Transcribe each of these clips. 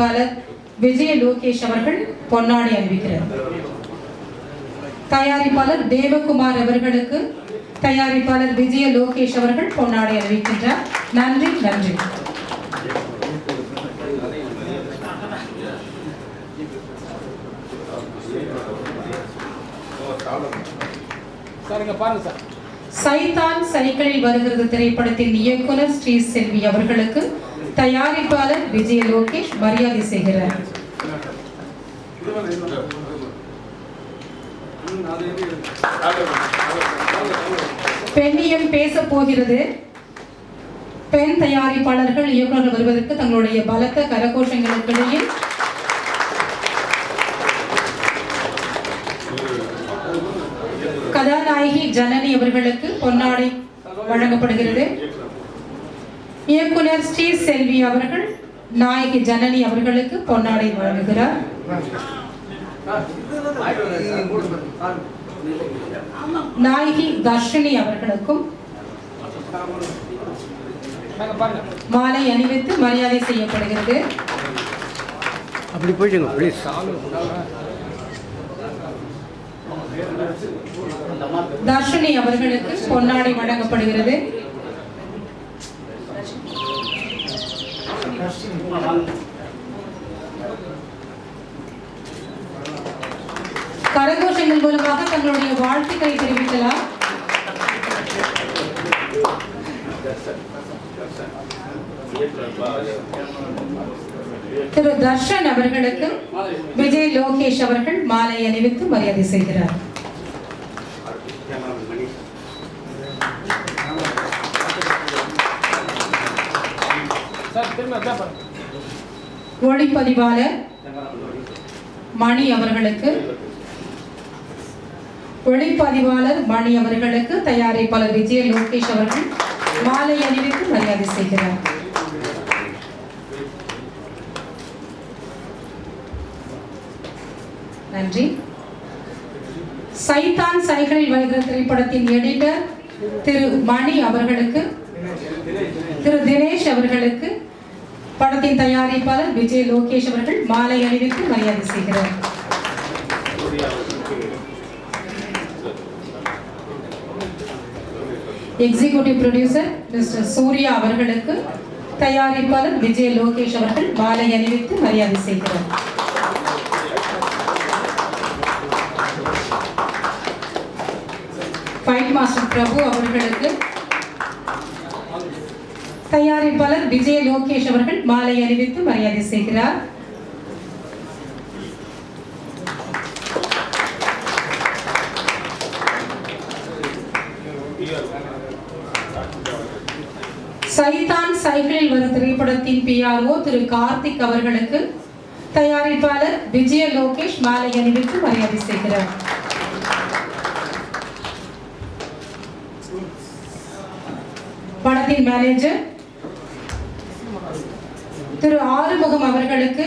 தயாரிப்பாளர் விஜய லோகேஷ் அவர்கள் பொன்னாடை அறிவிக்கிறார். தயாரிப்பாளர் தேவகுமார் அவர்களுக்கு தயாரிப்பாளர் விஜய லோகேஷ் அவர்கள் பொன்னாடை அறிவிக்கின்றார். நன்றி நன்றி. சைதான் இங்க சைக்கிளில் வருகிறது திரைப்படத்தின் இயக்குனர் ஸ்ரீ செல்வி அவர்களுக்கு தயாரிப்பாளர் விஜய லோகேஷ் மரியாதை செய்கிறார். பெண்ணியம் பேச போகிறது. பெண் தயாரிப்பாளர்கள் இயக்குநர்கள் வருவதற்கு தங்களுடைய பலத்த கரகோஷங்களுக்கிடையில் கதாநாயகி ஜனனி அவர்களுக்கு பொன்னாடை வழங்கப்படுகிறது. இயக்குனர் ஸ்ரீ செல்வி அவர்கள் நாயகி ஜனனி அவர்களுக்கு பொன்னாடை வழங்குகிறார். நாயகி தர்ஷினி அவர்களுக்கும் மாலை அணிவித்து மரியாதை செய்யப்படுகிறது. அப்படி போயிடுங்க ப்ளீஸ் தர்ஷினி அவர்களுக்கு பொன்னாடை வழங்கப்படுகிறது. கரகோஷங்கள் மூலமாக தங்களுடைய வாழ்த்துக்களை தெரிவிக்கலாம். திரு தர்ஷன் அவர்களுக்கு விஜய் லோகேஷ் அவர்கள் மாலை அணிவித்து மரியாதை செய்கிறார் சார் திரும்ப அதான் பாருங்க ஒளிப்பதிவாளர் மணி அவர்களுக்கு ஒளிப்பதிவாளர் மணி அவர்களுக்கு தயாரிப்பாளர் விஜய லோகேஷ் அவர்கள் மாலை அணிவித்து மரியாதை செய்கிறார். நன்றி. சைத்தான் சைகளில் வருகிற திரைப்படத்தின் எடிட்டர் திரு மணி அவர்களுக்கு திரு தினேஷ் அவர்களுக்கு படத்தின் தயாரிப்பாளர் விஜய் லோகேஷ் அவர்கள் மாலை அணிவித்து மரியாதை செய்கிறார். எக்ஸிகியூட்டிவ் ப்ரொடியூசர் மிஸ்டர் சூர்யா அவர்களுக்கு தயாரிப்பாளர் விஜய் லோகேஷ் அவர்கள் மாலை அணிவித்து மரியாதை செய்கிறார். ஃபைட் மாஸ்டர் பிரபு அவர்களுக்கு தயாரிப்பாளர் விஜய லோகேஷ் அவர்கள் மாலை அணிவித்து மரியாதை செய்கிறார். சைதான் சைக்கிளில் வரும் திரைப்படத்தின் பிஆர்ஓ திரு கார்த்திக் அவர்களுக்கு தயாரிப்பாளர் விஜய லோகேஷ் மாலை அணிவித்து மரியாதை செய்கிறார். படத்தின் மேனேஜர் திரு ஆறுமுகம் அவர்களுக்கு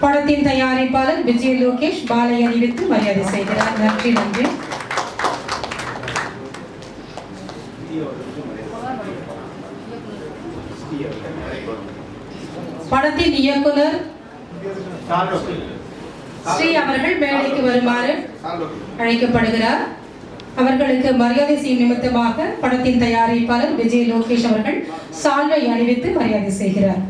படத்தின் தயாரிப்பாளர் விஜய லோகேஷ் பாலை அணிவித்து மரியாதை செய்கிறார். நன்றி நன்றி. படத்தின் இயக்குனர் ஸ்ரீ அவர்கள் மேடைக்கு வருமாறு அழைக்கப்படுகிறார். அவர்களுக்கு மரியாதை செய்யும் நிமித்தமாக படத்தின் தயாரிப்பாளர் விஜய் லோகேஷ் அவர்கள் சால்வை அணிவித்து மரியாதை செய்கிறார்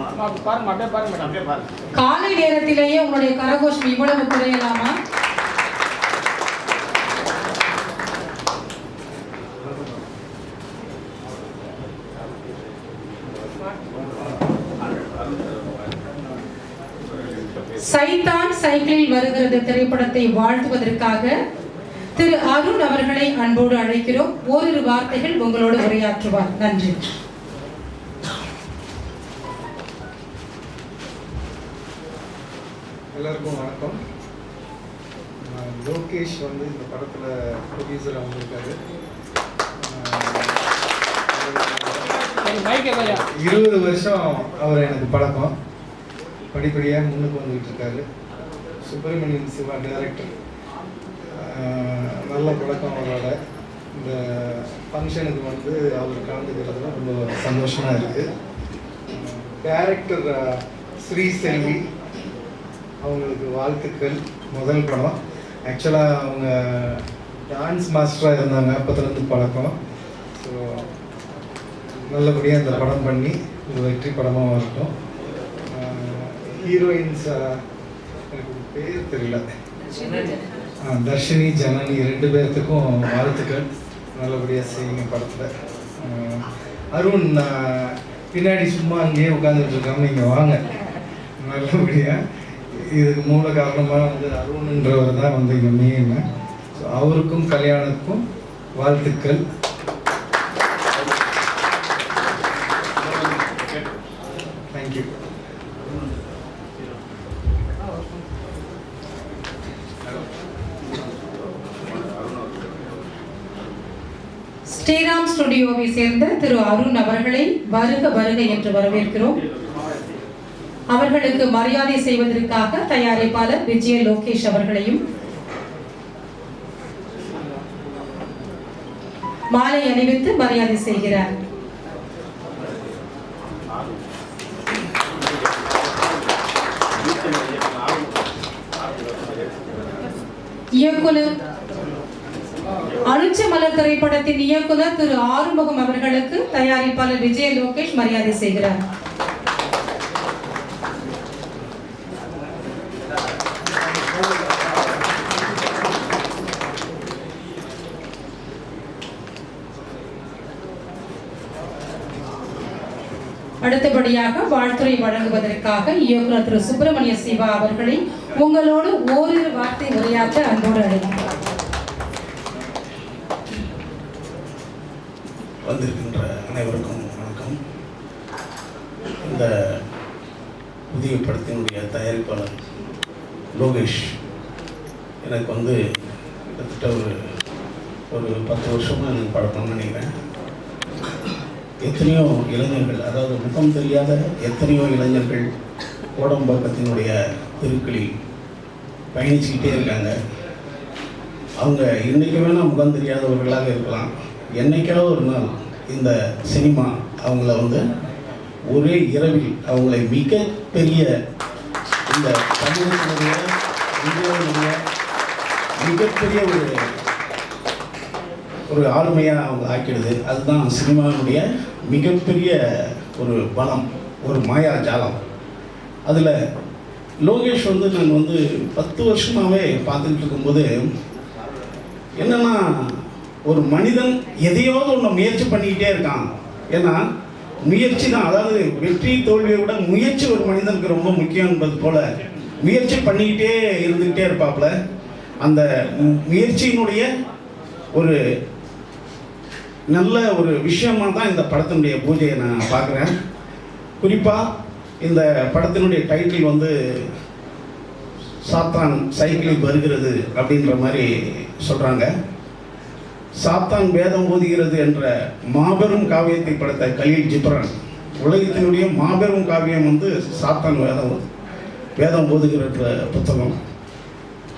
அம்மா, அப்படி பாருங்க அப்படியே பாருங்க மேடம் காலை நேரத்திலேயே உங்களுடைய கரகோஷம் இவ்வளவு குறையலாமா? சைத்தான் சைக்கிளில் வருகிறது திரைப்படத்தை வாழ்த்துவதற்காக திரு அருண் அவர்களை அன்போடு அழைக்கிறோம். ஓரிரு வார்த்தைகள் உங்களோடு உரையாற்றுவார். நன்றி. எல்லாருக்கும் வணக்கம். லோகேஷ் வந்து இந்த படத்தில் ப்ரொடியூசராக வந்திருக்காரு. இருபது வருஷம் அவர் எனக்கு பழக்கம். படிப்படியாக முன்னுக்கு வந்துகிட்டு இருக்காரு. சுப்பிரமணியன் சிவா டைரக்டர் நல்ல பழக்கம் அவரோட. இந்த ஃபங்க்ஷனுக்கு வந்து அவர் கலந்துக்கிறதுல ரொம்ப சந்தோஷமாக இருக்குது டேரக்டர் ஸ்ரீ செல்வி அவங்களுக்கு வாழ்த்துக்கள். முதல் படம். ஆக்சுவலாக அவங்க டான்ஸ் மாஸ்டராக இருந்தாங்க. அப்போத்துலேருந்து பழக்கம். ஸோ நல்லபடியாக அந்த படம் பண்ணி ஒரு வெற்றி படமாக வரட்டும். ஹீரோயின்ஸ் எனக்கு பேர் தெரியல. தர்ஷினி ஜனனி ரெண்டு பேர்த்துக்கும் வாழ்த்துக்கள். நல்லபடியாக செய்யுங்க படத்தில். அருண் நான் பின்னாடி சும்மா அங்கேயே உட்காந்துட்டு இருக்காம நீங்கள் வாங்க. நல்லபடியாக இதுக்கு மூல காரணமாக வந்து அருண்ன்றவர் தான் வந்து இங்கே மெயின் ஸோ அவருக்கும் கல்யாணத்துக்கும் வாழ்த்துக்கள். தேங்க்யூ ஸ்ரீராம் ஸ்டுடியோவை சேர்ந்த திரு அருண் அவர்களை வருக வருக என்று வரவேற்கிறோம். அவர்களுக்கு மரியாதை செய்வதற்காக தயாரிப்பாளர் விஜய லோகேஷ் அவர்களையும் மாலை அணிவித்து மரியாதை செய்கிறார். இயக்குனர் அனுச்ச மலர் திரைப்படத்தின் இயக்குனர் திரு ஆறுமுகம் அவர்களுக்கு தயாரிப்பாளர் விஜய லோகேஷ் மரியாதை செய்கிறார். அடுத்தபடியாக வாழ்த்துறை வழங்குவதற்காக இயக்குனர் திரு சுப்பிரமணிய சிவா அவர்களை உங்களோடு ஓரிரு வார்த்தை உரையாற்ற அன்போடு அழைக்கிறேன். வந்திருக்கின்ற அனைவருக்கும் வணக்கம். இந்த புதிய படத்தினுடைய தயாரிப்பாளர் லோகேஷ் எனக்கு வந்து கிட்டத்தட்ட ஒரு ஒரு பத்து வருஷமாக எனக்கு பழக்கம்னு நினைக்கிறேன். எத்தனையோ இளைஞர்கள் அதாவது முகம் தெரியாத எத்தனையோ இளைஞர்கள் கோடம்பாக்கத்தினுடைய தெருக்களில் பயணிச்சுக்கிட்டே இருக்காங்க. அவங்க இன்றைக்கு வேணால் முகம் தெரியாதவர்களாக இருக்கலாம். என்னைக்காவது ஒரு நாள் இந்த சினிமா அவங்கள வந்து ஒரே இரவில் அவங்களை மிக பெரிய இந்த தமிழகத்தினுடைய இந்தியாவினுடைய மிகப்பெரிய ஒரு ஒரு ஆளுமையாக அவங்க ஆக்கிடுது. அதுதான் சினிமாவினுடைய மிகப்பெரிய ஒரு பலம் ஒரு மாயா ஜாலம். அதில் லோகேஷ் வந்து நான் வந்து பத்து வருஷமாகவே பார்த்துக்கிட்டு இருக்கும்போது என்னென்னா ஒரு மனிதன் எதையாவது ஒன்று முயற்சி பண்ணிக்கிட்டே இருக்கான். ஏன்னா முயற்சி தான் அதாவது வெற்றி தோல்வியை விட முயற்சி ஒரு மனிதனுக்கு ரொம்ப முக்கியம் என்பது போல முயற்சி பண்ணிக்கிட்டே இருந்துக்கிட்டே இருப்பாப்புல. அந்த முயற்சியினுடைய ஒரு நல்ல ஒரு விஷயமாக தான் இந்த படத்தினுடைய பூஜையை நான் பார்க்குறேன். குறிப்பாக இந்த படத்தினுடைய டைட்டில் வந்து சாத்தான் சைக்கிளில் வருகிறது அப்படின்ற மாதிரி சொல்கிறாங்க சாத்தான் வேதம் ஓதுகிறது என்ற மாபெரும் காவியத்தை படைத்த கலீல் ஜிப்ரான் உலகத்தினுடைய மாபெரும் காவியம் வந்து சாத்தான் வேதம் வேதம் ஓதுகிற புத்தகம்.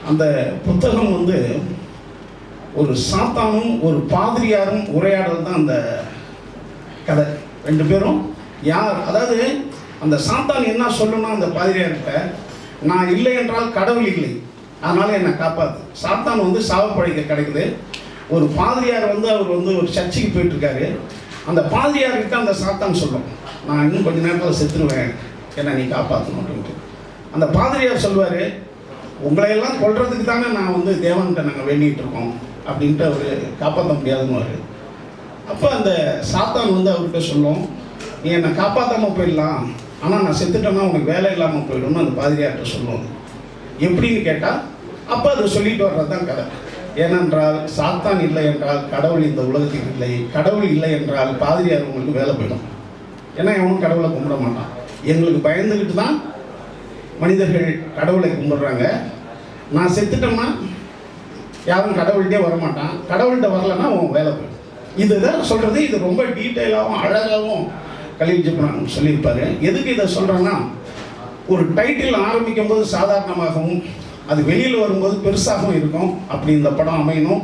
அந்த புத்தகம் வந்து ஒரு சாத்தானும் ஒரு பாதிரியாரும் உரையாடல் தான் அந்த கதை. ரெண்டு பேரும் யார்? அதாவது அந்த சாத்தான் என்ன சொல்லணும் அந்த பாதிரியார்கிட்ட நான் இல்லை என்றால் கடவுள் இல்லை. அதனால என்னை காப்பாற்று சாத்தான் வந்து சாவப்படைக்க கிடைக்குது. ஒரு பாதிரியார் வந்து அவர் வந்து ஒரு சர்ச்சுக்கு போயிட்டுருக்காரு. அந்த பாதிரியார்கிட்ட அந்த சாத்தான் சொல்லும் நான் இன்னும் கொஞ்ச நேரத்தில் செத்துருவேன். என்னை நீ காப்பாற்றணும் அப்படின்ட்டு. அந்த பாதிரியார் சொல்வார் உங்களையெல்லாம் கொள்றதுக்கு தானே நான் வந்து தேவன்கிட்ட நாங்கள் வேண்டிகிட்டு இருக்கோம். அப்படின்ட்டு அவர் காப்பாற்ற முடியாதுன்னு அப்போ அந்த சாத்தான் வந்து அவர்கிட்ட சொல்லும் நீ என்னை காப்பாற்றாமல் போயிடலாம். ஆனால் நான் செத்துட்டேன்னா உனக்கு வேலை இல்லாமல் போயிடும்னு அந்த பாதிரியார்கிட்ட சொல்லுவோம் எப்படின்னு கேட்டால் அப்போ அதை சொல்லிட்டு வர்றது தான் கதை. ஏனென்றால் சாத்தான் இல்லை என்றால் கடவுள் இந்த உலகத்தில் இல்லை. கடவுள் இல்லை என்றால் பாதிரியார் உங்களுக்கு வேலை போயிடும். ஏன்னா எவனும் கடவுளை கும்பிட மாட்டான். எங்களுக்கு பயந்துக்கிட்டு தான் மனிதர்கள் கடவுளை கும்பிடுறாங்க. நான் செத்துட்டோம்னா யாரும் கடவுள்கிட்டே வரமாட்டான். கடவுள்கிட்ட வரலன்னா உன் வேலை போயிடும். இதுதான் சொல்கிறது இது ரொம்ப டீட்டெயிலாகவும் அழகாகவும் கலீல் ஜிப்ரான் சொல்லியிருப்பாரு. எதுக்கு இதை சொல்கிறேன்னா ஒரு டைட்டில் ஆரம்பிக்கும் போது சாதாரணமாகவும் அது வெளியில் வரும்போது பெருசாகவும் இருக்கும். அப்படி இந்த படம் அமையணும்.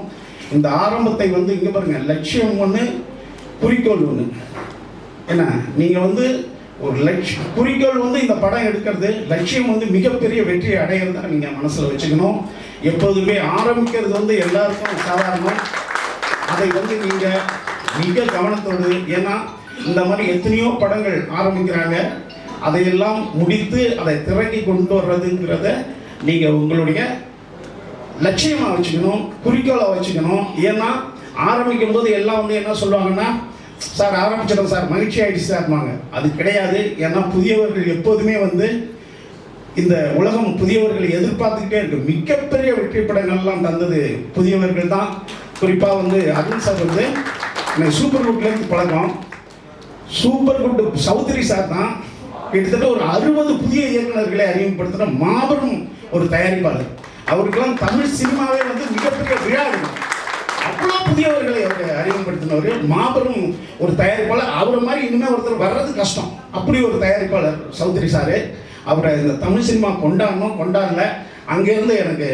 இந்த ஆரம்பத்தை வந்து இங்கே பாருங்கள் லட்சியம் ஒன்று குறிக்கோள் ஒன்று என்ன? நீங்கள் வந்து ஒரு லட்சியம் குறிக்கோள் வந்து இந்த படம் எடுக்கிறது லட்சியம் வந்து மிகப்பெரிய வெற்றியை அடையிறதா நீங்கள் மனசில் வச்சுக்கணும். எப்போதுமே ஆரம்பிக்கிறது வந்து எல்லாருக்கும் சாதாரணம். அதை வந்து நீங்கள் மிக கவனத்தோடு ஏன்னா இந்த மாதிரி எத்தனையோ படங்கள் ஆரம்பிக்கிறாங்க. அதையெல்லாம் முடித்து அதை திறக்கி கொண்டு வர்றதுங்கிறத நீங்கள் உங்களுடைய லட்சியமாக வச்சுக்கணும் குறிக்கோளை வச்சுக்கணும். ஏன்னா ஆரம்பிக்கும் போது எல்லாம் வந்து என்ன சொல்லுவாங்கன்னா சார் ஆரம்பிச்சிடும் சார் மகிழ்ச்சி ஆயிடுச்சு சார்மாங்க அது கிடையாது. ஏன்னா புதியவர்கள் எப்போதுமே வந்து இந்த உலகம் புதியவர்களை எதிர்பார்த்துக்கிட்டே இருக்கு. மிகப்பெரிய வெற்றி படங்கள்லாம் தந்தது புதியவர்கள் தான். குறிப்பாக வந்து அருண் சார் வந்து எனக்கு சூப்பர் குட்லேருந்து பழக்கம். சூப்பர் குட் சௌத்ரி சார் தான் கிட்டத்தட்ட ஒரு அறுபது புதிய இயக்குநர்களை அறிமுகப்படுத்தின மாபெரும் ஒரு தயாரிப்பாளர். அவருக்கெல்லாம் தமிழ் சினிமாவே வந்து மிகப்பெரிய விழா இருக்கும் அவ்வளோ புதியவர்களை அவர் அறிமுகப்படுத்தினவர் மாபெரும் ஒரு தயாரிப்பாளர். அவரை மாதிரி இனிமேல் ஒருத்தர் வர்றது கஷ்டம். அப்படி ஒரு தயாரிப்பாளர் சௌத்ரி சார். அவரை இந்த தமிழ் சினிமா கொண்டாடணும் கொண்டாடல. அங்கேருந்து எனக்கு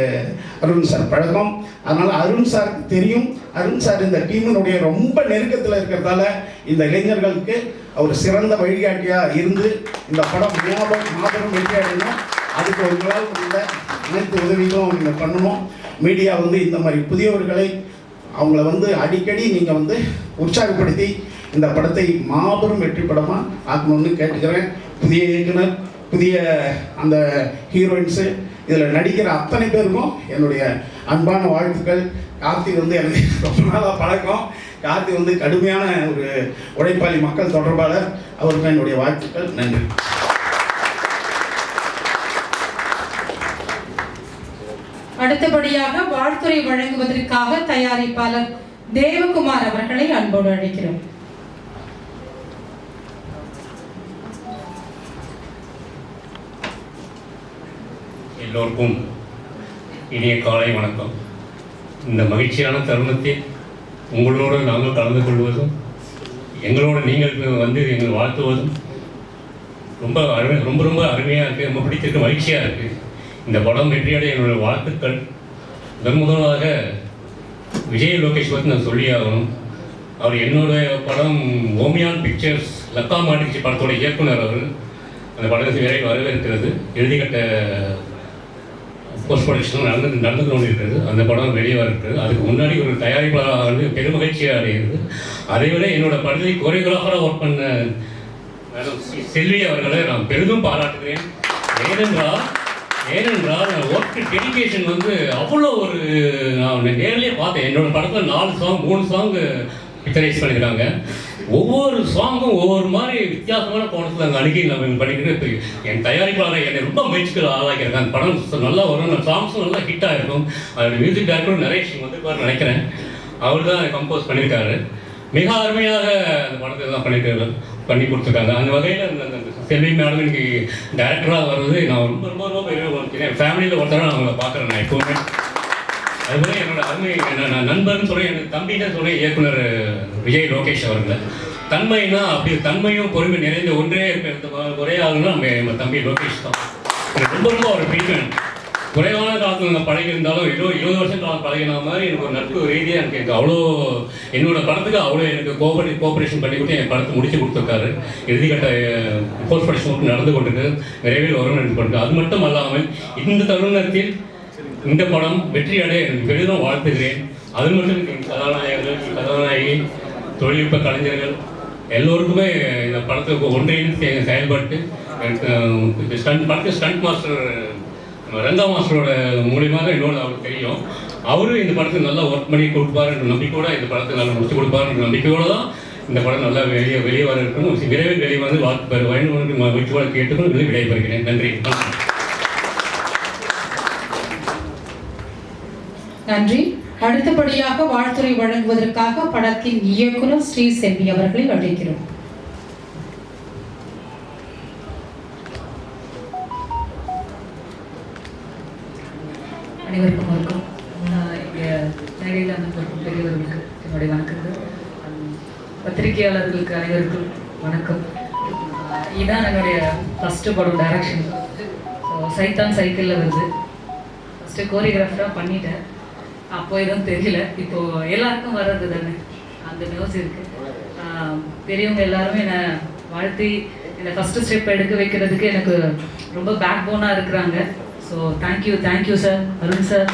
அருண் சார் பழக்கம். அதனால் அருண் சாருக்கு தெரியும். அருண் சார் இந்த டீமினுடைய ரொம்ப நெருக்கத்தில் இருக்கிறதால இந்த இளைஞர்களுக்கு அவர் சிறந்த வழிகாட்டியாக இருந்து இந்த படம் மாபெரும் மாபெரும் வெற்றி அதுக்கு அதுக்கு உங்களால் இந்த அனைத்து உதவிகளும் நீங்கள் பண்ணணும். மீடியா வந்து இந்த மாதிரி புதியவர்களை அவங்கள வந்து அடிக்கடி நீங்கள் வந்து உற்சாகப்படுத்தி இந்த படத்தை மாபெரும் வெற்றி படமாக ஆக்கணும்னு கேட்டுக்கிறேன். புதிய இயக்குனர் புதிய அந்த ஹீரோயின்ஸு இதில் நடிக்கிற அத்தனை பேருக்கும் என்னுடைய அன்பான வாழ்த்துக்கள். கார்த்திக் வந்து எனக்கு ரொம்ப நாளாக பழக்கம். கார்த்திக் வந்து கடுமையான ஒரு உழைப்பாளி மக்கள் தொடர்பாளர். அவருக்கு என்னுடைய வாழ்த்துக்கள். நன்றி. அடுத்தபடியாக வாழ்த்துறை வழங்குவதற்காக தயாரிப்பாளர் தேவகுமார் அவர்களை அன்போடு அழைக்கிறோம். எல்லோருக்கும் இனிய காலை வணக்கம். இந்த மகிழ்ச்சியான தருணத்தில் உங்களோடு நாங்கள் கலந்து கொள்வதும் எங்களோட நீங்கள் வந்து எங்கள் வாழ்த்துவதும் ரொம்ப அருமை ரொம்ப ரொம்ப அருமையாக இருக்குது ரொம்ப பிடித்திருக்கு மகிழ்ச்சியாக இருக்குது இந்த படம் வெற்றியடைய என்னுடைய வாழ்த்துக்கள். முதன் முதலாக விஜய் லோகேஷ் பற்றி நான் சொல்லி ஆகணும். அவர் என்னுடைய படம் ஓமியான் பிக்சர்ஸ் லக்கா மாட்டிச்சு படத்தோட இயக்குனர் அவர். அந்த படத்தை விரைவில் வரவேற்கிறது. எழுதிக்கட்ட போஸ்ட் ப்ரொடக்ஷன் நடந்து நடந்து கொண்டு இருக்கிறது அந்த படம் வெளியே வருகிறது அதுக்கு முன்னாடி ஒரு தயாரிப்பாளராக வந்து பெருமகிழ்ச்சியாக அடைகிறது. அதை விட என்னோட படத்தை கோரியோகிராஃபராக ஒர்க் பண்ண மேடம் செல்வி அவர்களை நான் பெரிதும் பாராட்டுகிறேன். ஏனென்றால் ஏனென்றால் ஒர்க் டெடிக்கேஷன் வந்து அவ்வளோ ஒரு நான் நேர்லயே பார்த்தேன். என்னோட படத்தில் நாலு சாங் மூணு சாங் பிக்சரைஸ் பண்ணியிருக்காங்க ஒவ்வொரு சாங்கும் ஒவ்வொரு மாதிரி வித்தியாசமான கோணத்தில் அங்கே அணுகி நம்ம பண்ணிக்கிட்டு என் தயாரிப்பாளர் என்னை ரொம்ப முயற்சிகள் ஆளாக்கியிருக்காங்க அந்த படம் நல்லா வரும். சாங்ஸும் நல்லா ஹிட் ஆகிருக்கும் அதோட மியூசிக் டைரக்டரும் நரேஷ் வந்திருப்பார் நினைக்கிறேன். அவர் தான் கம்போஸ் பண்ணியிருக்காரு. மிக அருமையாக அந்த படத்தை தான் பண்ணிட்டு பண்ணி கொடுத்துருக்காங்க. அந்த வகையில் அந்த அந்த செல்வி மேடம் இன்னைக்கு டேரக்டராக வர்றது நான் ரொம்ப ரொம்ப ரொம்ப பெரிய ஃபேமிலியில் ஒருத்தர நான் அவங்கள பார்க்குறேன் நான் எப்போவுமே. அதுபோல என்னோட அருமை என்ன- நான் நண்பர்னு சொல்ல எனக்கு தம்பின்னு சொல்ல இயக்குனர் விஜய் லோகேஷ் அவர்களை. தன்மைனா அப்படி தன்மையும் பொறுமை நிறைந்த ஒன்றே இருந்த ஒரே ஆளுன்னா நம்ம நம்ம தம்பி லோகேஷ் தான். எனக்கு ரொம்ப ரொம்ப ஒரு பிடிக்கும் குறைவான காலத்தில் நான் பழகி இருந்தாலும் இருபது இருபது வருஷம் காலம் பழகின மாதிரி எனக்கு ஒரு நட்பு ரீதியாக எனக்கு எனக்கு அவ்வளோ என்னோட படத்துக்கு அவ்வளோ எனக்கு கோபரே கோஆப்ரேஷன் பண்ணி கொடுத்து என் படத்தை முடிச்சு கொடுத்துருக்காரு. இறுதிக்கட்ட போஸ்ட் ப்ரொடக்ஷன் நடந்து கொண்டிருக்கு விரைவில் வரும் நினைத்து கொண்டு அது மட்டும் அல்லாமல் இந்த தருணத்தில் இந்த படம் வெற்றி அடைய எனக்கு பெரிதும் வாழ்த்துகிறேன். அது மட்டும் கதாநாயகர்கள் கதாநாயகி தொழில்நுட்ப கலைஞர்கள் எல்லோருக்குமே இந்த படத்துக்கு ஒன்றிணைந்து செயல்பட்டு எனக்கு ஸ்டண்ட் படத்து ஸ்டண்ட் மாஸ்டர் ரங்கா மாஸ்டரோட மூலியமாக இன்னொன்று அவருக்கு தெரியும். அவரும் இந்த படத்துக்கு நல்லா ஒர்க் பண்ணி கொடுப்பாருன்ற நம்பிக்கையோட இந்த படத்தை நல்லா முடிச்சு கொடுப்பாருன்ற நம்பிக்கையோடு தான் இந்த படம் நல்லா வெளியே வெளியே வர இருக்கணும். விரைவில் வெளியே வந்து வாழ்த்து பெற வேண்டும் என்று மகிழ்ச்சியோட கேட்டுக்கொண்டு விடைபெறுகிறேன். நன்றி. நன்றி. அடுத்தபடியாக வாழ்த்துறை வழங்குவதற்காக படத்தின் இயக்குனர் ஸ்ரீ செல்வி அவர்களை அழைக்கிறோம் அனைவருக்கும் வணக்கம். நான் மேடையில் அமர்ந்திருக்கும் பெரியவர்களுக்கு என்னுடைய வணக்கங்கள். பத்திரிகையாளர்களுக்கு அனைவருக்கும் வணக்கம். இதுதான் என்னுடைய ஃபஸ்ட்டு படம் டைரக்ஷன் ஸோ சைத்தான் சைக்கிளில் வருது. ஃபஸ்ட்டு கோரியோகிராஃபராக பண்ணிட்டேன். அப்போ எதுவும் தெரியல. இப்போ எல்லாருக்கும் வர்றது தானே? அந்த நியூஸ் இருக்கு. பெரியவங்க எல்லாருமே என்னை வாழ்த்தி என்னை ஃபஸ்ட்டு ஸ்டெப் எடுக்க வைக்கிறதுக்கு எனக்கு ரொம்ப பேக் போனாக இருக்கிறாங்க so thank you thank you sir Arun sir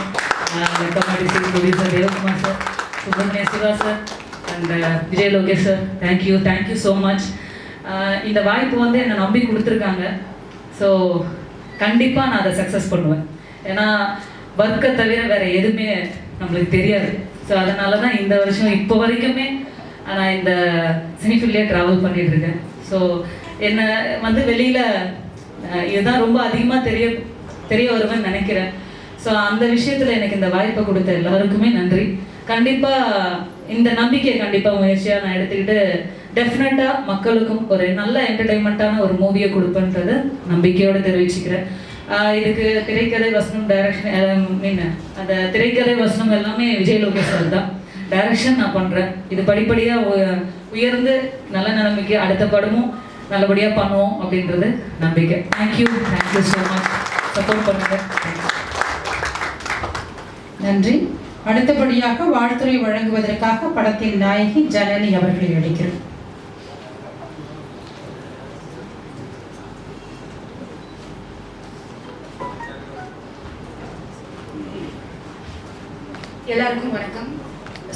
மெட்டமாடிசி sir Devakumar sir Subramania Siva sir and Vijay Lokesh sir thank you thank you so much இந்த வாய்ப்பு வந்து என்னை நம்பி கொடுத்துருக்காங்க. ஸோ கண்டிப்பாக நான் அதை சக்ஸஸ் பண்ணுவேன். ஏன்னா ஒர்க்கை தவிர வேறு எதுவுமே நம்மளுக்கு தெரியாது. ஸோ அதனால தான் இந்த வருஷம் இப்போ வரைக்குமே நான் இந்த சினிஃபில்லே ட்ராவல் பண்ணிட்டு இருக்கேன் ஸோ என்னை வந்து வெளியில் இதுதான் ரொம்ப அதிகமாக தெரிய தெரிய வருவேன்னு நினைக்கிறேன். ஸோ அந்த விஷயத்தில் எனக்கு இந்த வாய்ப்பை கொடுத்த எல்லாருக்குமே நன்றி. கண்டிப்பாக இந்த நம்பிக்கையை கண்டிப்பாக முயற்சியாக நான் எடுத்துக்கிட்டு டெஃபினட்டாக மக்களுக்கும் ஒரு நல்ல என்டர்டைன்மெண்ட்டான ஒரு மூவியை கொடுப்பேன்றதை நம்பிக்கையோடு தெரிவிச்சுக்கிறேன். இதுக்கு திரைக்கதை வசனம் டைரக்ஷன் மீன் அந்த திரைக்கதை வசனம் எல்லாமே விஜய் லோகேஷ் சார் தான். டைரக்ஷன் நான் பண்ணுறேன் இது படிப்படியாக உயர்ந்து நல்ல நிலைமைக்கு அடுத்த படமும் நல்லபடியாக பண்ணுவோம் அப்படின்றது நம்பிக்கை. Thank you thank you so much support பண்ணுங்கள் நன்றி. அடுத்தபடியாக வாழ்த்துறை வழங்குவதற்காக படத்தின் நாயகி ஜனனி அவர்களை அழைக்கிறேன்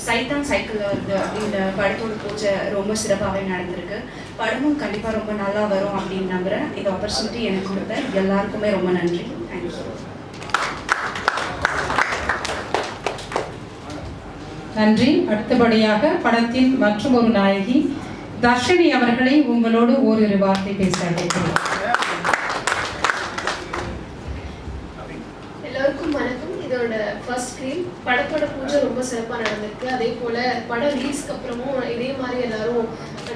சைத்தான் சைக்கிளில் வந்து இந்த படத்தோட பூஜை ரொம்ப சிறப்பாகவே நடந்திருக்கு. படமும் கண்டிப்பாக ரொம்ப நல்லா வரும் அப்படின்னு நம்புகிறேன் இந்த ஆப்பர்ச்சுனிட்டி எனக்கு கொடுத்த எல்லாருக்குமே ரொம்ப நன்றி. தேங்க்யூ நன்றி. அடுத்தபடியாக படத்தின் மற்றும் ஒரு நாயகி தர்ஷினி அவர்களை உங்களோடு ஓரிரு வார்த்தை பேச அழைக்கிறேன் எல்லோருக்கும் வணக்கம் இதோட ஃபர்ஸ்ட் ஸ்க்ரீன் படத்தோட பூஜை ரொம்ப சிறப்பாக நடந்திருக்கு. அதே போல் படம் ரிலீஸ்க்கு அப்புறமும் இதே மாதிரி எல்லாரும்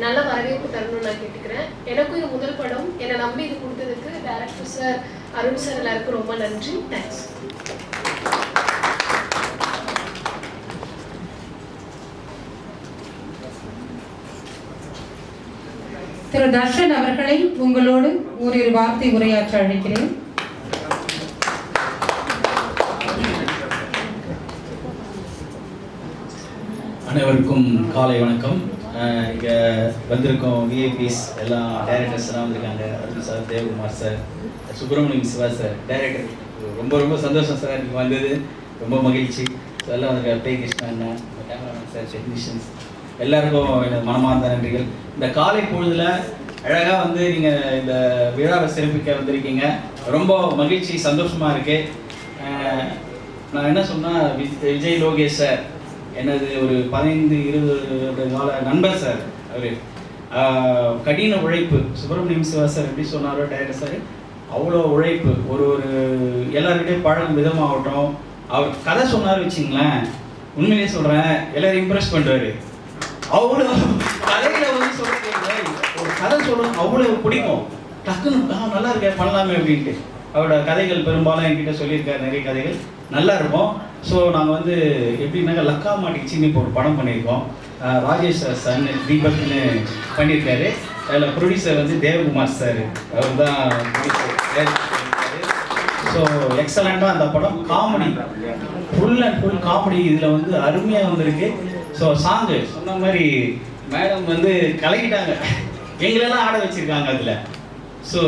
நல்ல வரவேற்பு தரணும்னு நான் கேட்டுக்கிறேன். எனக்கும் இது முதல் படம். என்னை நம்பி இது கொடுத்ததுக்கு டேரக்டர் சார் அருண் சார் எல்லாருக்கும் ரொம்ப நன்றி. தேங்க்ஸ் திரு தர்ஷன் அவர்களை உங்களோடு ஓரிரு வார்த்தை உரையாற்ற அழைக்கிறேன். அனைவருக்கும் காலை வணக்கம். இங்கே வந்திருக்கோம் விஐபிஸ் எல்லாம் டைரக்டர்ஸ்லாம் வந்திருக்காங்க. Arun sir Devakumar sir Subramaniam Siva sir director ரொம்ப ரொம்ப சந்தோஷம் சார் இங்கே வந்தது. ரொம்ப மகிழ்ச்சி. ஸோ எல்லாம் வந்திருக்காரு பே கிருஷ்ணா அண்ணன் கேமராமேன் சார் டெக்னீஷியன்ஸ் எல்லாருக்கும் எனது மனமார்ந்த நன்றிகள். இந்த காலை பொழுதில் அழகாக வந்து நீங்கள் இந்த விழாவை சிறப்பிக்க வந்திருக்கீங்க. ரொம்ப மகிழ்ச்சி சந்தோஷமாக இருக்குது நான் என்ன சொன்னால் விஜய் லோகேஷ் சார் எனது ஒரு பதினைந்து இருபது கால நண்பர் சார் அவரு. கடின உழைப்பு. சுப்பிரமணியம் சிவா சார் எப்படி சொன்னாரோ டைரக்டர் சார் அவ்வளோ உழைப்பு. ஒரு ஒரு எல்லாருக்கிட்டையும் பழகும் விதமாகட்டும். அவர் கதை சொன்னார் வச்சுங்களேன். உண்மையிலே சொல்கிறேன் எல்லாரும் இம்ப்ரெஸ் பண்ணுறாரு அவ்வளோ கதையில் வந்து சொல்கிறேன் ஒரு கதை சொல்லணும் அவ்வளோ பிடிக்கும். டக்குன்னு ஆ நல்லா இருக்கேன் பண்ணலாமே அப்படின்ட்டு. அவரோட கதைகள் பெரும்பாலும் என்கிட்ட சொல்லியிருக்காரு நிறைய கதைகள். நல்லா இருக்கும். ஸோ நாங்கள் வந்து எப்படின்னாக்கா லக்கா மாட்டிக்கிச்சின்னு இப்போ ஒரு படம் பண்ணியிருக்கோம். ராஜேஷ் சார் சன் தீபக்னு பண்ணியிருக்காரு. அதில் ப்ரொடியூசர் வந்து தேவகுமார் சார். அவர் தான் ஸோ எக்ஸலண்ட்டாக அந்த படம். Comedy full and full comedy இதில் வந்து அருமையாக வந்திருக்கு. ஸோ சாங்கு சொன்ன மாதிரி மேடம் வந்து கலக்கிட்டாங்க. எங்களெல்லாம் ஆட வச்சுருக்காங்க அதில். ஸோ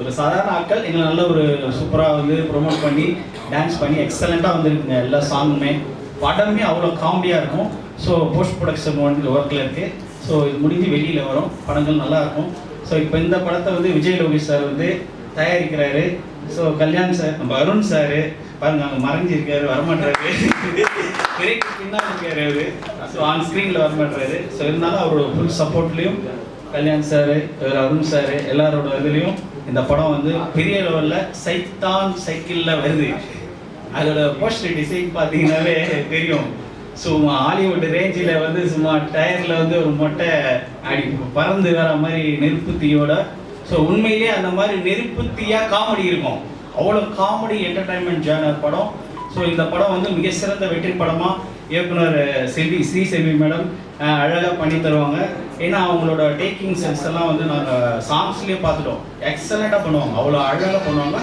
ஒரு சாதாரண ஆட்கள் எங்களை நல்ல ஒரு சூப்பராக வந்து ப்ரொமோட் பண்ணி டான்ஸ் பண்ணி எக்ஸலண்ட்டாக வந்துருக்குங்க எல்லா சாங்குமே படமே அவ்வளோ காமெடியாக இருக்கும். ஸோ போஸ்ட் ப்ரொடக்ஷன் ஒன் ஒர்க்கில் இருக்குது ஸோ இது முடிஞ்சு வெளியில் வரும். படங்கள் நல்லா இருக்கும். ஸோ இப்போ இந்த படத்தை வந்து விஜய் லோகேஷ் சார் வந்து தயாரிக்கிறாரு. ஸோ கல்யாண் சார் நம்ம அருண் சார் பாருங்க அங்கே மறைஞ்சிருக்காரு வரமாட்டாரு பின்னாடி இருக்காரு அவர். ஸோ ஆன் ஸ்க்ரீனில் வரமாட்டாரு ஸோ இருந்தாலும் அவரோட ஃபுல் சப்போர்ட்லேயும் கல்யாண் சார் அருண் சார் எல்லாரோட இதுலேயும் இந்த படம் வந்து பெரிய லெவலில் சைத்தான் சைக்கிளில் வருது. அதோட போஸ்டர் டிசைன் பார்த்தீங்கன்னாவே தெரியும். சும்மா ஹாலிவுட் ரேஞ்சில் வந்து சும்மா டயரில் வந்து ஒரு மொட்டை அடி பறந்து வர மாதிரி நெருப்பு தீயோட ஸோ உண்மையிலேயே அந்த மாதிரி நெருப்பு காமெடி இருக்கும். அவ்வளோ காமெடி என்டர்டைன்மெண்ட் ஜேனர் படம். ஸோ இந்த படம் வந்து மிக சிறந்த வெற்றி படமாக இயக்குனர் செல்வி ஸ்ரீ செல்வி மேடம் அழகாக பண்ணி தருவாங்க. ஏன்னா அவங்களோட டேக்கிங் சென்ஸ் எல்லாம் வந்து நாங்கள் சாங்ஸ்லேயே பார்த்துட்டோம். எக்ஸலண்ட்டாக பண்ணுவாங்க. அவ்வளோ அழகாக பண்ணுவாங்க.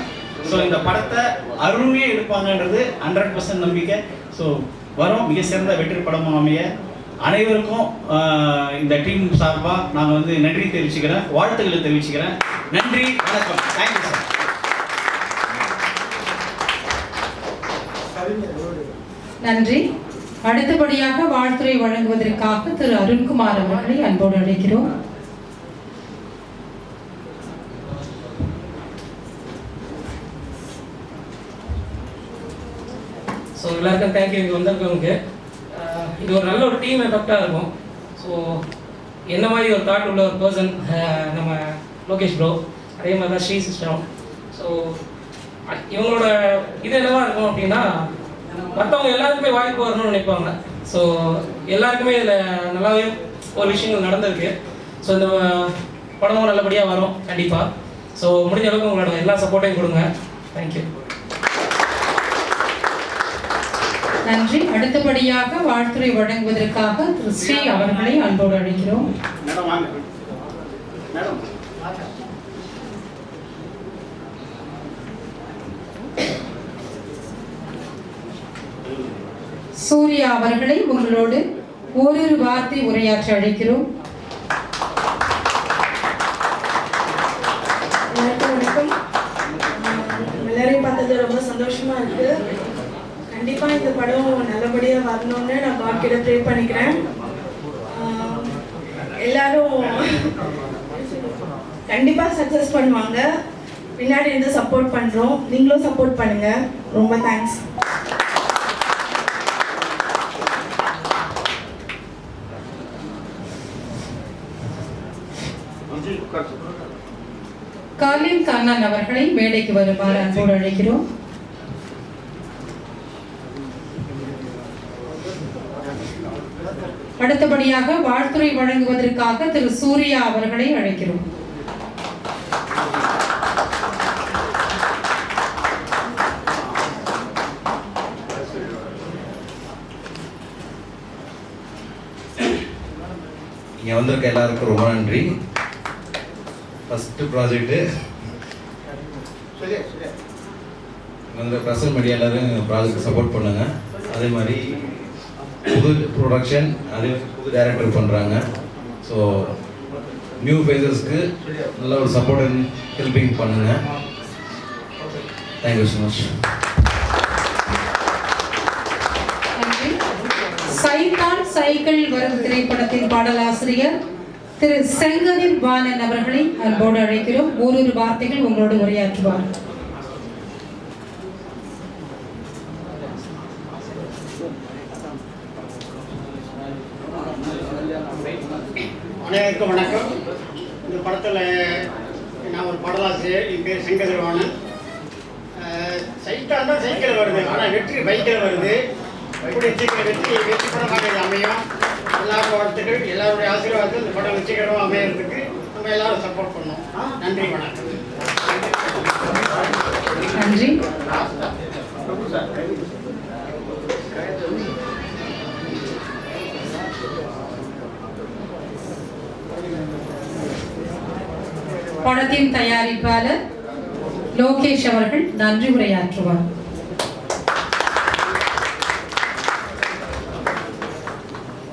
ஸோ இந்த படத்தை அருமையே எடுப்பாங்கன்றது ஹண்ட்ரட் பர்சன்ட் நம்பிக்கை. ஸோ வரும். மிக சிறந்த வெற்றி படமும் அமைய. அனைவருக்கும் இந்த டீம் சார்பாக நாங்கள் வந்து நன்றி தெரிவிச்சுக்கிறேன். வாழ்த்துக்களை தெரிவிச்சுக்கிறேன். நன்றி. வணக்கம். தேங்க்யூ சார் நன்றி. அடுத்தபடியாக வாழ்த்துறை வழங்குவதற்காக திரு அருண்குமார் அவர்களை அன்போடு அழைக்கிறோம். ஸோ எல்லாருக்கும் தேங்க்யூ இங்கே வந்திருக்கவங்க இது ஒரு நல்ல ஒரு டீம் எஃபெக்டாக இருக்கும். ஸோ என்ன மாதிரி ஒரு தாட் உள்ள ஒரு பர்சன் நம்ம லோகேஷ் ப்ரோ அதே மாதிரி தான் ஸ்ரீ சிஸ்டம் ஸோ இவங்களோட இது என்னவா இருக்கும் அப்படின்னா மற்றவங்க எல்லாருக்குமே வாய்ப்பு வரணும்னு நினைப்பாங்க. ஸோ எல்லாருக்குமே இதில் நல்லாவே ஒரு விஷயங்கள் நடந்திருக்கு. ஸோ இந்த படமும் நல்லபடியாக வரும் கண்டிப்பாக ஸோ முடிஞ்ச அளவுக்கு உங்களோட எல்லா சப்போர்ட்டையும் கொடுங்க. தேங்க்யூ நன்றி. அடுத்தபடியாக வாழ்த்துறை வழங்குவதற்காக திரு ஸ்ரீ அவர்களை அன்போடு அழைக்கிறோம். மேடம். சூர்யா அவர்களை உங்களோடு ஓரிரு வார்த்தை உரையாற்ற அழைக்கிறோம். வணக்கம் எல்லாரையும் பார்த்தது ரொம்ப சந்தோஷமா இருக்கு. கண்டிப்பா இந்த படம் நல்லபடியா வரணும்னு நான் காட் ப்ரே பண்ணிக்கிறேன். எல்லாரும் கண்டிப்பா சக்சஸ் பண்ணுவாங்க. பின்னாடி இருந்து சப்போர்ட் பண்றோம். நீங்களும் சப்போர்ட் பண்ணுங்க. ரொம்ப தேங்க்ஸ் காலின் கானான் அவர்களை மேடைக்கு வருமாறு அன்போடு அழைக்கிறோம். அடுத்தபடியாக வாழ்த்துறை வழங்குவதற்காக திரு சூர்யா அவர்களை அழைக்கிறோம். இங்கே வந்திருக்க எல்லாருக்கும் ரொம்ப நன்றி. ஃபஸ்ட்டு ப்ராஜெக்ட்டு வந்து ப்ரெசல் மீடியா எல்லாரும் ப்ராஜெக்ட் சப்போர்ட் பண்ணுங்க. அதே மாதிரி புது ப்ரொடக்ஷன் அதே புது டைரக்டர் பண்ணுறாங்க ஸோ நியூ ஃபேஸஸ்க்கு நல்ல ஒரு சப்போர்ட் அண்ட் ஹெல்பிங் பண்ணுங்க. தேங்க்யூ ஸோ மச் நன்றி சைத்தான் சைக்கிள் வரும் திரைப்படத்தின் பாடலாசிரியர் திரு செங்கதிர் பாலன் அவர்களை அன்போடு அழைக்கிறோம். ஓரிரு வார்த்தைகள் உங்களோடு உரையாற்றுவார். அனைவருக்கும் வணக்கம். இந்த படத்தில் நான் ஒரு படலாசிரியர் என் பேர் செங்கதிரவாணன் சைக்கிள் தான் சைக்கிள் வருது. ஆனால் வெற்றி பைக்கில் வருது. வெற்றி வெற்றி வெற்றி படமாக அமையும். எல்லாரும் வாழ்த்துக்கள் எல்லாருடைய ஆசீர்வாதத்தில் இந்த படம் வெற்றிகரமாக அமையறதுக்கு நம்ம எல்லாரும் சப்போர்ட் பண்ணோம். நன்றி வணக்கம். நன்றி. படத்தின் தயாரிப்பாளர் லோகேஷ் அவர்கள் நன்றி உரையாற்றுவார்.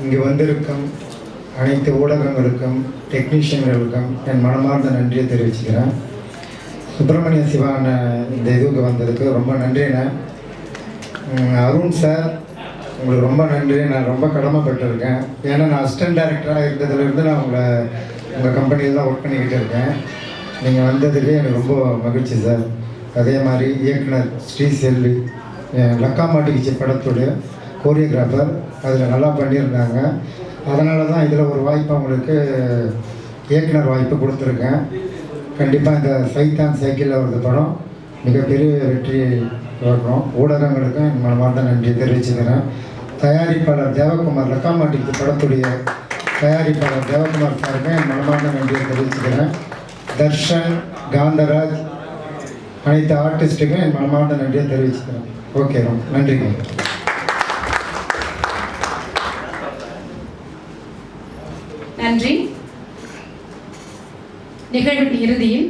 இங்கே வந்திருக்கும் அனைத்து ஊடகங்களுக்கும் டெக்னீஷியன்களுக்கும் என் மனமார்ந்த நன்றியை தெரிவிச்சுக்கிறேன். சுப்பிரமணிய சிவா அண்ணன் இந்த இதுக்கு வந்ததுக்கு ரொம்ப நன்றிண்ணே அருண் சார் உங்களுக்கு ரொம்ப நன்றி. நான் ரொம்ப கடமைப்பட்டிருக்கேன். ஏன்னா நான் அசிஸ்டன்ட் டைரக்டராக இருந்ததுலேருந்து நான் உங்களை உங்கள் கம்பெனியில் தான் ஒர்க் பண்ணிக்கிட்டு இருக்கேன். நீங்கள் வந்ததுலேயே எனக்கு ரொம்ப மகிழ்ச்சி சார். அதே மாதிரி இயக்குனர் ஸ்ரீ செல்வி என் லக்கா மாட்டிக்கிச்சி படத்துடைய கோரியோகிராஃபர் அதில் நல்லா பண்ணியிருந்தாங்க. அதனால தான் இதில் ஒரு வாய்ப்பு அவங்களுக்கு இயக்குனர் வாய்ப்பு கொடுத்துருக்கேன். கண்டிப்பாக இந்த சைத்தான் சைக்கிளில் வருது படம். மிகப்பெரிய வெற்றி வரணும். ஊடகங்களுக்கும் என் மனமார்ந்த நன்றி தெரிவிச்சுக்கிறேன் தயாரிப்பாளர் தேவகுமார் லக்காமாட்டிக்கு படத்துடைய தயாரிப்பாளர் தேவகுமார் சாருக்கும் என் மனமார்ந்த நன்றியை தெரிவிச்சுக்கிறேன் தர்ஷன் காந்தராஜ் அனைத்து ஆர்டிஸ்ட்டுக்கும் என் மனமார்ந்த நன்றியை தெரிவிச்சுக்கிறேன் ஓகே நன்றிங்க நன்றி நிகழ்வின் இறுதியில்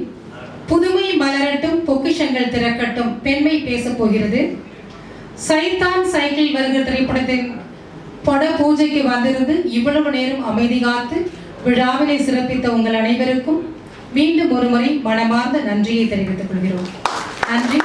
புதுமை மலரட்டும் பொக்கிஷங்கள் திறக்கட்டும் பேசப் போகிறது. சைத்தான் சைக்கிள் வருகிற திரைப்படத்தின் பட பூஜைக்கு வந்திருந்து இவ்வளவு நேரம் அமைதி காத்து விழாவினை சிறப்பித்த உங்கள் அனைவருக்கும் மீண்டும் ஒருமுறை மனமார்ந்த நன்றியை தெரிவித்துக் கொள்கிறோம். நன்றி